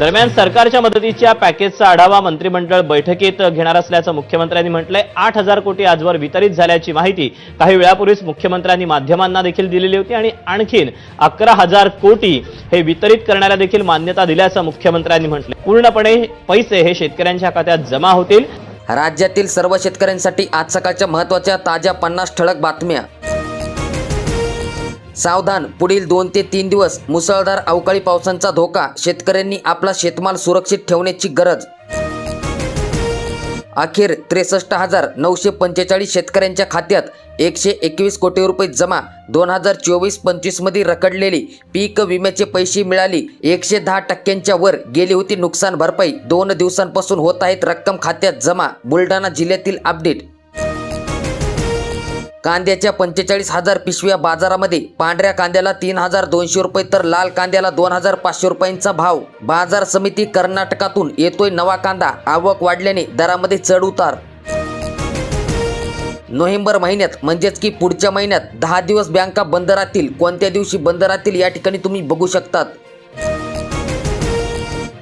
दरम्यान सरकारच्या मदतीच्या पॅकेजचा आढावा मंत्रिमंडळ बैठकीत घेणार असल्याचं मुख्यमंत्र्यांनी म्हटलंय. आठ हजार कोटी आजवर वितरित झाल्याची माहिती काही वेळापूर्वीच मुख्यमंत्र्यांनी माध्यमांना देखील दिलेली होती आणि आणखीन अकरा हजार कोटी हे वितरित करण्याला देखील मान्यता दिल्याचं मुख्यमंत्र्यांनी म्हटलं पूर्णपणे पैसे हे शेतकऱ्यांच्या खात्यात जमा होतील. राज्यातील सर्व शेतकऱ्यांसाठी आज सकाळच्या महत्त्वाच्या ताज्या पन्नास ठळक बातम्या. सावधान. पुढील दोन ते तीन दिवस मुसळधार अवकाळी पावसांचा धोका. शेतकऱ्यांनी आपला शेतमाल सुरक्षित ठेवण्याची गरज. अखेर त्रेसष्ट हजार नऊशे पंचेचाळीस शेतकऱ्यांच्या खात्यात एकशे एकवीस कोटी रुपये जमा. दोन हजार चोवीस पंचवीसमध्ये रखडलेली पीक विम्याचे पैसे मिळाली. एकशे दहा टक्क्यांच्या वर गेली होती नुकसान भरपाई. दोन दिवसांपासून होत आहेत रक्कम खात्यात जमा. बुलढाणा जिल्ह्यातील अपडेट. कांद्याच्या पंचेचाळीस हजार पिशव्या बाजारामध्ये पांढऱ्या कांद्याला तीन हजार दोनशे रुपये तर लाल कांद्याला दोन हजार पाचशे रुपयांचा भाव. बाजार समिती कर्नाटकातून येतोय नवा कांदा. आवक वाढल्याने दरामध्ये चढ उतार. नोव्हेंबर महिन्यात म्हणजेच की पुढच्या महिन्यात दहा दिवस बँका बंद राहतील. कोणत्या दिवशी बंद राहतील या ठिकाणी तुम्ही बघू शकतात.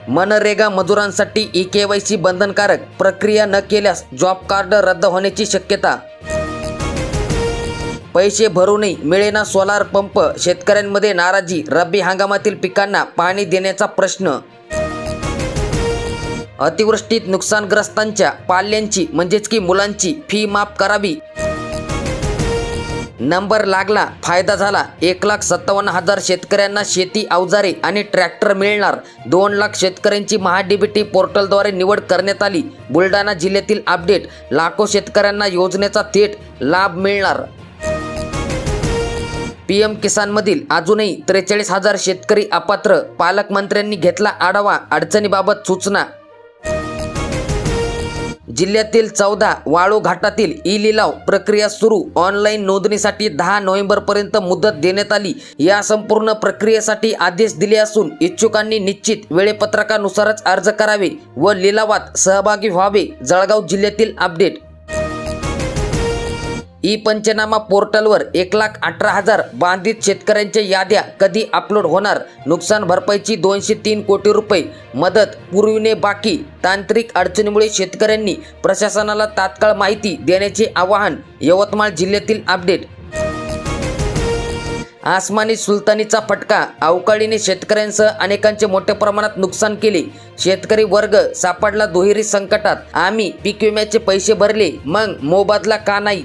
मनरेगा मजुरांसाठी ई के वाय सी बंधनकारक. प्रक्रिया न केल्यास जॉब कार्ड रद्द होण्याची शक्यता. पैसे भरूनही मिळेना सोलार पंप. शेतकऱ्यांमध्ये नाराजी रब्बी हंगामातील पिकांना पाणी देण्याचा प्रश्न. अतिवृष्टीत नुकसानग्रस्तांच्या पाल्यांची म्हणजेच की मुलांची फी माफ करावी. नंबर लागला फायदा झाला. एक लाख सत्तावन्न हजार शेतकऱ्यांना शेती अवजारे आणि ट्रॅक्टर मिळणार. दोन लाख शेतकऱ्यांची महाडीबीटी पोर्टलद्वारे निवड करण्यात आली. बुलढाणा जिल्ह्यातील अपडेट लाखो शेतकऱ्यांना योजनेचा थेट लाभ मिळणार. पीएम किसानमधील अजूनही त्रेचाळीस हजार शेतकरी अपात्र पालकमंत्र्यांनी घेतला आढावा अडचणीबाबत सूचना. जिल्ह्यातील चौदा वाळू घाटातील ई लिलाव प्रक्रिया सुरू. ऑनलाईन नोंदणीसाठी दहा नोव्हेंबरपर्यंत मुदत देण्यात आली. या संपूर्ण प्रक्रियेसाठी आदेश दिले असून इच्छुकांनी निश्चित वेळेपत्रकानुसारच अर्ज करावे व लिलावात सहभागी व्हावे जळगाव जिल्ह्यातील अपडेट ई पंचनामा पोर्टलवर एक लाख अठरा हजार बाधित शेतकऱ्यांच्या याद्या कधी अपलोड होणार? नुकसान भरपाईची दोनशे तीन कोटी रुपये मदत पुरविणे बाकी? तांत्रिक अडचणीमुळे शेतकऱ्यांनी प्रशासनाला तात्काळ माहिती देण्याचे आवाहन यवतमाळ जिल्ह्यातील अपडेट. आसमानी सुलतानीचा फटका अवकाळीने शेतकऱ्यांसह अनेकांचे मोठ्या प्रमाणात नुकसान केले. शेतकरी वर्ग सापडला दुहेरी संकटात. आम्ही पीक विम्याचे पैसे भरले मग मोबादला का नाही?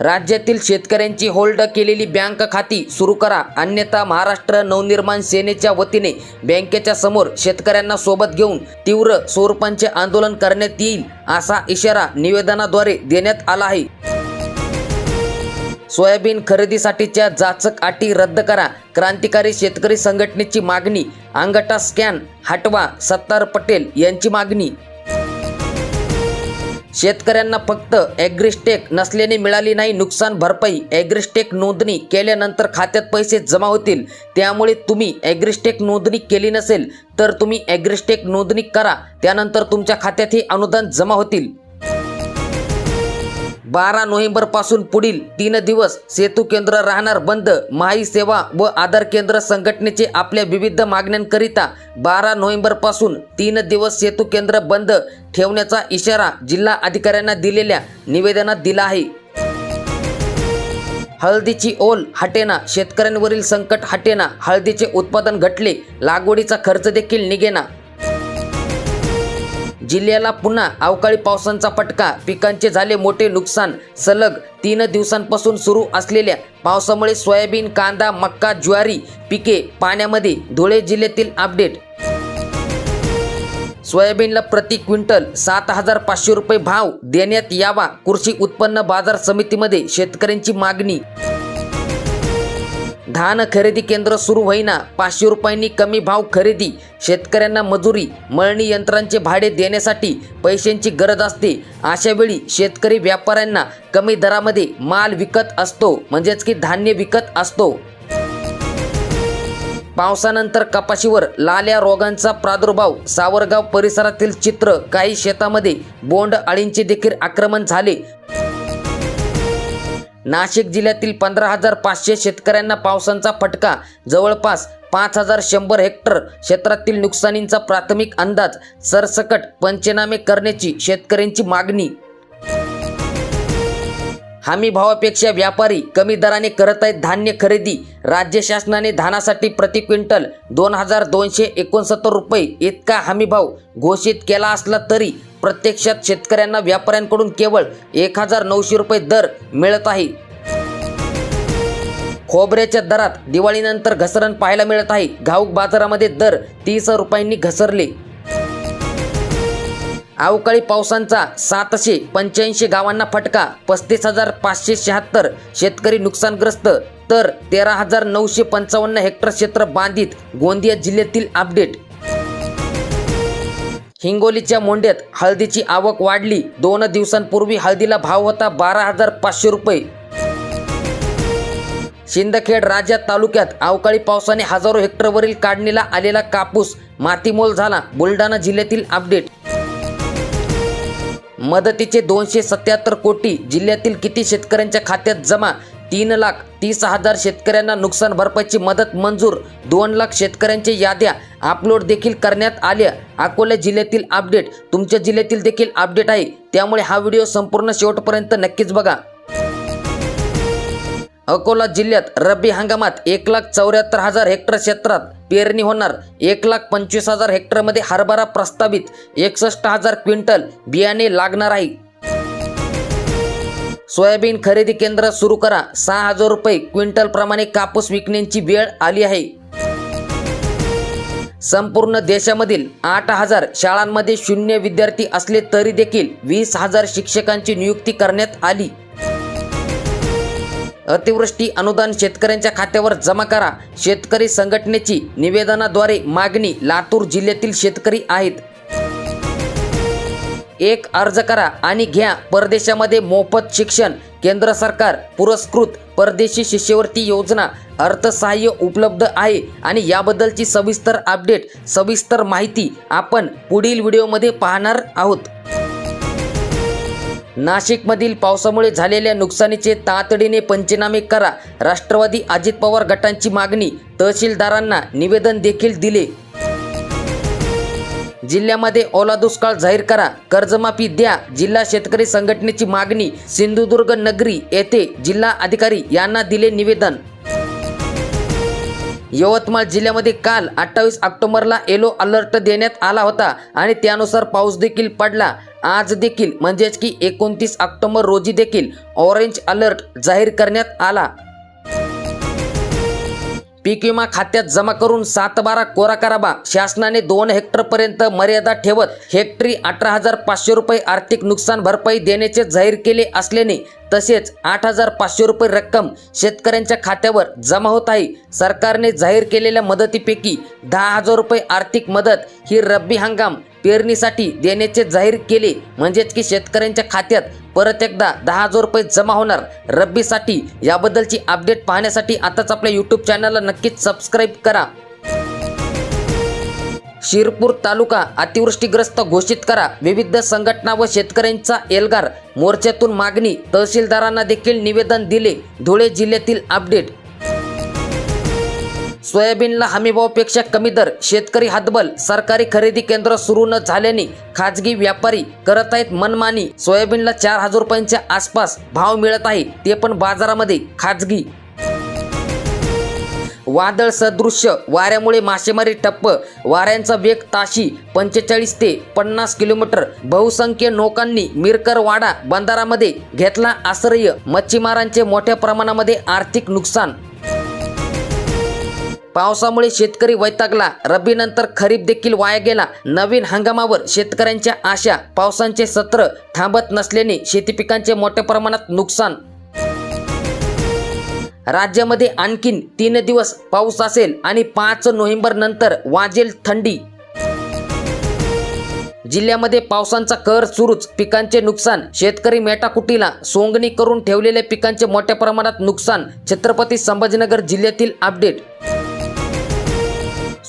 राज्यातील शेतकऱ्यांची होल्ड केलेली बँक खाती सुरू करा. अन्यथा महाराष्ट्र नवनिर्माण सेनेच्या वतीने बँकेच्या समोर शेतकऱ्यांना सोबत घेऊन तीव्र स्वरूपांचे आंदोलन करण्यात येईल असा इशारा निवेदनाद्वारे देण्यात आला आहे. सोयाबीन खरेदीसाठीच्या जाचक अटी रद्द करा. क्रांतिकारी शेतकरी संघटनेची मागणी अंगठा स्कॅन हटवा सत्तार पटेल यांची मागणी शेतकऱ्यांना फक्त ॲग्रिस्टेक नसल्याने मिळाली नाही नुकसान भरपाई. ॲग्रिस्टेक नोंदणी केल्यानंतर खात्यात पैसे जमा होतील. त्यामुळे तुम्ही ॲग्रिस्टेक नोंदणी केली नसेल तर तुम्ही ॲग्रिस्टेक नोंदणी करा. त्यानंतर तुमच्या खात्यात हे अनुदान जमा होतील. बारा नोव्हेंबरपासून पुढील तीन दिवस सेतू केंद्र राहणार बंद. माही सेवा व आधार केंद्र संघटनेचे आपल्या विविध मागण्यांकरिता बारा नोव्हेंबरपासून तीन दिवस सेतू केंद्र बंद ठेवण्याचा इशारा जिल्हा अधिकाऱ्यांना दिलेल्या निवेदनात दिला आहे. हळदीची ओल हटेना शेतकऱ्यांवरील संकट हटेना हळदीचे उत्पादन घटले लागवडीचा खर्च देखील निघेना. जिल्ह्याला पुन्हा अवकाळी पावसांचा फटका. पिकांचे झाले मोठे नुकसान. सलग तीन दिवसांपासून सुरू असलेल्या पावसामुळे सोयाबीन कांदा मक्का ज्वारी पिके पाण्यामध्ये धुळे जिल्ह्यातील अपडेट. सोयाबीनला प्रति क्विंटल सात हजार पाचशे रुपये भाव देण्यात यावा. कृषी उत्पन्न बाजार समितीमध्ये शेतकऱ्यांची मागणी धान खरेदी केंद्र सुरू होईना. पाचशे रुपयांनी कमी भाव खरेदी. शेतकऱ्यांना मजुरी मळणी यंत्रांचे भाडे देण्यासाठी पैशांची गरज असते. अशा वेळी शेतकरी व्यापाऱ्यांना कमी दरामध्ये माल विकत असतो. म्हणजेच की धान्य विकत असतो. पावसानंतर कपाशीवर लाल्या रोगांचा प्रादुर्भाव. सावरगाव परिसरातील चित्र काही शेतामध्ये बोंड अळींचे देखील आक्रमण झाले. नाशिक जिल्ह्यातील पंधरा हजार पाचशे शेतकऱ्यांना पावसांचा फटका. जवळपास पाच हजार शंभर हेक्टर क्षेत्रातील नुकसानींचा प्राथमिक अंदाज सरसकट पंचनामे करण्याची शेतकऱ्यांची मागणी हमी भावापेक्षा व्यापारी कमी दराने करत आहेत धान्य खरेदी. राज्य शासनाने धानासाठी प्रति क्विंटल दोन हजार दोनशे एकोणसत्तर रुपये इतका हमी भाव घोषित केला असला तरी प्रत्यक्षात शेतकऱ्यांना व्यापाऱ्यांकडून केवळ एक हजार नऊशे रुपये दर मिळत आहे. खोबऱ्याच्या दरात दिवाळीनंतर घसरण पाहायला मिळत आहे. घाऊक बाजारामध्ये दर तीस रुपयांनी घसरले. अवकाळी पावसांचा सातशे पंच्याऐंशी गावांना फटका पस्तीस हजार पाचशे शहात्तर शेतकरी नुकसानग्रस्त तर तेरा हजार नऊशे पंचावन्न हेक्टर क्षेत्र बांधित गोंदिया जिल्ह्यातील अपडेट. हिंगोलीच्या मोंड्यात हळदीची आवक वाढली. दोन दिवसांपूर्वी हळदीला भाव होता बारा हजार पाचशे रुपये. शिंदखेड राजा तालुक्यात अवकाळी पावसाने हजारो हेक्टरवरील काढणीला आलेला कापूस मातीमोल झाला. बुलढाणा जिल्ह्यातील अपडेट. मदतीचे दोनशे सत्याहत्तर कोटी जिल्ह्यातील किती शेतकऱ्यांच्या खात्यात जमा? तीन लाख तीस हजार शेतकऱ्यांना नुकसान भरपाईची मदत मंजूर. दोन लाख शेतकऱ्यांच्या याद्या अपलोड देखील करण्यात आल्या. अकोला जिल्ह्यातील अपडेट. तुमच्या जिल्ह्यातील देखील अपडेट आहे. त्यामुळे हा व्हिडिओ संपूर्ण शेवटपर्यंत नक्कीच बघा. अकोला जिल्ह्यात रब्बी हंगामात एक लाख चौऱ्याहत्तर हजार हेक्टर क्षेत्रात पेरणी होणार. एक लाख पंचवीस हजार हेक्टरमध्ये हरभरा प्रस्तावित. एकसष्ट हजार क्विंटल बियाणे लागणार आहे. सोयाबीन खरेदी केंद्र सुरू करा. सहा हजार रुपये क्विंटल प्रमाणे कापूस विकण्याची वेळ आली आहे. संपूर्ण देशामधील आठ हजार शाळांमध्ये शून्य विद्यार्थी असले तरी देखील वीस हजार शिक्षकांची नियुक्ती करण्यात आली. अतिवृष्टी अनुदान शेतकऱ्यांच्या खात्यावर जमा करा. शेतकरी संघटनेची निवेदनाद्वारे मागणी लातूर जिल्ह्यातील शेतकरी आहेत. एक अर्ज करा आणि घ्या. परदेशामध्ये मोफत शिक्षण केंद्र सरकार पुरस्कृत परदेशी शिष्यवृत्ती योजना अर्थसहाय्य उपलब्ध आहे आणि याबद्दलची सविस्तर अपडेट सविस्तर माहिती आपण पुढील व्हिडिओमध्ये पाहणार आहोत. नाशिकमधील पावसामुळे झालेल्या नुकसानीचे तातडीने पंचनामे करा. राष्ट्रवादी अजित पवार गटांची मागणी तहसीलदारांना निवेदन देखील दिले. जिल्ह्यामध्ये ओला दुष्काळ जाहीर करा. कर्जमाफी द्या. जिल्हा शेतकरी संघटनेची मागणी सिंधुदुर्ग नगरी येथे जिल्हा अधिकारी यांना दिले निवेदन. यवतमाळ जिल्ह्यामध्ये काल अठ्ठावीस ऑक्टोबरला येलो अलर्ट देण्यात आला होता आणि त्यानुसार पाऊस देखील पडला. आज देखील म्हणजेच की एकोणतीस ऑक्टोबर रोजी देखील ऑरेंज अलर्ट जाहीर करण्यात आला. पीक विमा खात्यात जमा करून सातबारा कोरा करावा शासनाने दोन हेक्टरपर्यंत मर्यादा ठेवत हेक्टरी अठरा हजार पाचशे रुपये आर्थिक नुकसान भरपाई देण्याचे जाहीर केले असल्याने तसेच आठ हजार पाचशे रुपये रक्कम शेतकऱ्यांच्या खात्यावर जमा होत आहे. सरकारने जाहीर केलेल्या मदतीपैकी दहा हजार रुपये आर्थिक मदत ही रब्बी हंगाम पेरणीसाठी देण्याचे जाहीर केले. म्हणजेच की शेतकऱ्यांच्या खात्यात परत एकदा दहा हजार रुपये जमा होणार. रब्बीसाठी याबद्दलची अपडेट पाहण्यासाठी आताच आपल्या यूट्यूब चॅनलला नक्कीच सबस्क्राईब करा. शिरपूर तालुका अतिवृष्टीग्रस्त घोषित करा. विविध संघटना व शेतकऱ्यांचा एल्गार मोर्चातून मागणी. तहसीलदारांना देखील निवेदन दिले. धुळे जिल्ह्यातील अपडेट सोयाबीनला हमीभावापेक्षा कमी दर शेतकरी हातबल सरकारी खरेदी केंद्र सुरू न झाल्याने खाजगी व्यापारी करत आहेत मनमानी. सोयाबीनला चार हजार रुपयांच्या आसपास भाव मिळत आहे ते पण बाजारामध्ये खाजगी. वादळ सदृश्य वाऱ्यामुळे मासेमारी ठप्प वाऱ्यांचा वेग ताशी पंचेचाळीस ते पन्नास किलोमीटर. बहुसंख्य नौकांनी मिरकर वाडा घेतला आश्रय. मच्छीमारांचे मोठ्या प्रमाणामध्ये आर्थिक नुकसान पावसामुळे शेतकरी वैतागला. रब्बीनंतर खरीप देखील वाया गेला. नवीन हंगामावर शेतकऱ्यांच्या आशा. पावसांचे सत्र थांबत नसल्याने शेती पिकांचे मोठ्या प्रमाणात नुकसान. राज्यामध्ये आणखीन तीन दिवस पाऊस असेल आणि पाच नोव्हेंबर नंतर वाजेल थंडी. जिल्ह्यामध्ये पावसांचा कर सुरूच. पिकांचे नुकसान. शेतकरी मेटाकुटीला सोंगणी करून ठेवलेल्या पिकांचे मोठ्या प्रमाणात नुकसान. छत्रपती संभाजीनगर जिल्ह्यातील अपडेट.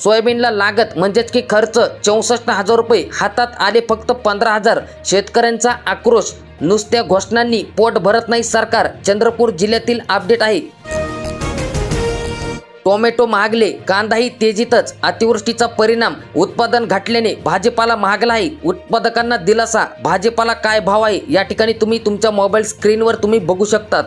सोयाबीनला लागत म्हणजेच की खर्च चौसष्ट हजार रुपये. हातात आले फक्त पंधरा हजार. शेतकऱ्यांचा आक्रोश. नुसत्या घोषणांनी पोट भरत नाही सरकार. चंद्रपूर जिल्ह्यातील अपडेट आहे. टोमॅटो महागले कांदाही तेजीतच. अतिवृष्टीचा परिणाम. उत्पादन घटल्याने भाजीपाला महागला आहे. उत्पादकांना दिलासा. भाजीपाला काय भाव आहे? या ठिकाणी तुम्ही तुमच्या मोबाईल स्क्रीनवर तुम्ही बघू शकतात.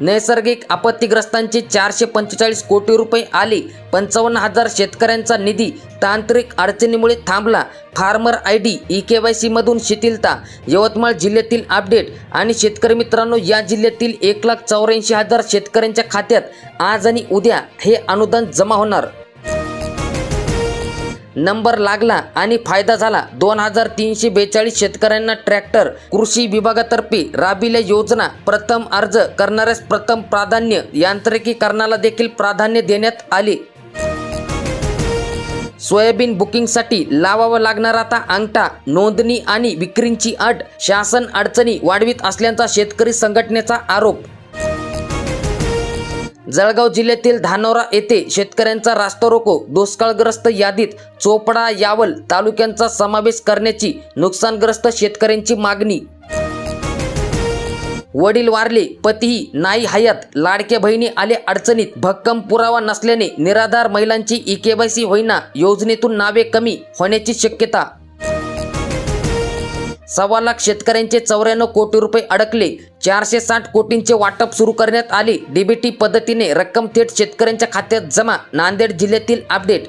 नैसर्गिक आपत्तीग्रस्तांचे चारशे पंचेचाळीस कोटी रुपये आले. पंचावन्न हजार शेतकऱ्यांचा निधी तांत्रिक अडचणीमुळे थांबला. Farmer I D E K Y सीमधून शिथिलता. यवतमाळ जिल्ह्यातील अपडेट. आणि शेतकरी मित्रांनो या जिल्ह्यातील एक लाख चौऱ्याऐंशी हजार शेतकऱ्यांच्या खात्यात आज आणि उद्या हे अनुदान जमा होणार. नंबर लागला आणि फायदा झाला. दोन हजार तीनशे बेचाळीस शेतकऱ्यांना ट्रॅक्टर कृषी विभागातर्फे राबिल्या योजना प्रथम अर्ज करणाऱ्यास प्रथम प्राधान्य यांत्रिकीकरणाला देखील प्राधान्य देण्यात आले. सोयाबीन बुकिंगसाठी लावावा लागणार आता अंगठा नोंदणी आणि विक्रींची अट शासन अडचणी वाढवित असल्याचा शेतकरी संघटनेचा आरोप जळगाव जिल्ह्यातील धानोरा येथे शेतकऱ्यांचा रास्ता रोको दुष्काळग्रस्त यादीत चोपडा यावल तालुक्यांचा समावेश करण्याची नुकसानग्रस्त शेतकऱ्यांची मागणी. वडील वारले पतीही नाही हयात. लाडक्या बहिणी आले अडचणीत. भक्कम पुरावा नसल्याने निराधार महिलांची ई होईना योजनेतून नावे कमी होण्याची शक्यता सव्वा लाख शेतकऱ्यांचे चौऱ्याण्णव कोटी रुपये अडकले. चारशे साठ कोटींचे वाटप सुरू करण्यात आले. डीबीटी पद्धतीने रक्कम थेट शेतकऱ्यांच्या खात्यात जमा. नांदेड जिल्ह्यातील अपडेट.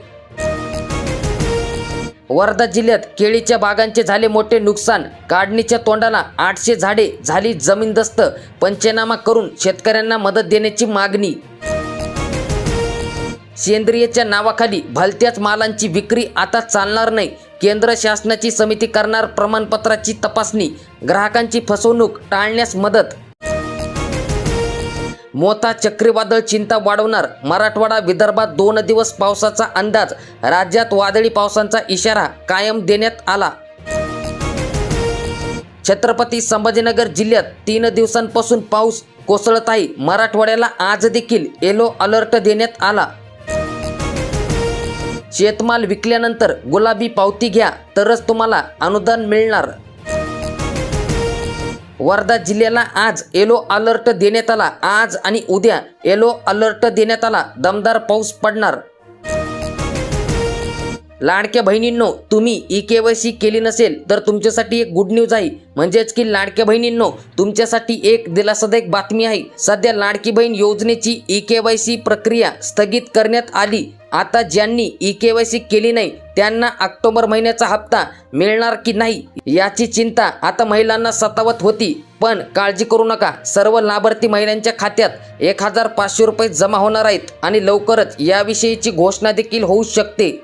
वर्धा जिल्ह्यात केळीच्या बागांचे झाले मोठे नुकसान. काढणीच्या तोंडाला आठशे झाडे. झाली जमीनदस्त. पंचनामा करून शेतकऱ्यांना मदत देण्याची मागणी. सेंद्रियच्या नावाखाली भलत्याच मालांची विक्री आता चालणार नाही. केंद्र शासनाची समिती करणार प्रमाणपत्राची तपासणी. ग्राहकांची फसवणूक टाळण्यास मदत. मोठा चक्रीवादळ चिंता वाढवणार. मराठवाडा विदर्भात दोन दिवस पावसाचा अंदाज. राज्यात वादळी पावसांचा इशारा कायम देण्यात आला. छत्रपती संभाजीनगर जिल्ह्यात तीन दिवसांपासून पाऊस कोसळत आहे. मराठवाड्याला आज देखील येलो अलर्ट देण्यात आला. शेतमाल विकल्यानंतर गुलाबी पावती घ्या तरच तुम्हाला अनुदान मिळणार. वर्धा जिल्ह्याला आज येलो अलर्ट देण्यात आला. आज आणि उद्या येलो अलर्ट देण्यात आला. दमदार पाऊस पडणार. लाडक्या बहिणींनो तुम्ही ई के वाय सी केली नसेल तर तुमच्यासाठी एक गुड न्यूज आहे. म्हणजेच की लाडक्या बहिणींनो तुमच्यासाठी एक दिलासादायक बातमी आहे. सध्या लाडकी बहीण योजनेची ई के वाय सी प्रक्रिया स्थगित करण्यात आली. आता ज्यांनी ई के वाय सी केली नाही त्यांना ऑक्टोबर महिन्याचा हप्ता मिळणार की नाही याची चिंता आता महिलांना सतावत होती. पण काळजी करू नका सर्व लाभार्थी महिलांच्या खात्यात एक हजार पाचशे रुपये जमा होणार आहेत आणि लवकरच याविषयीची घोषणा देखील होऊ शकते.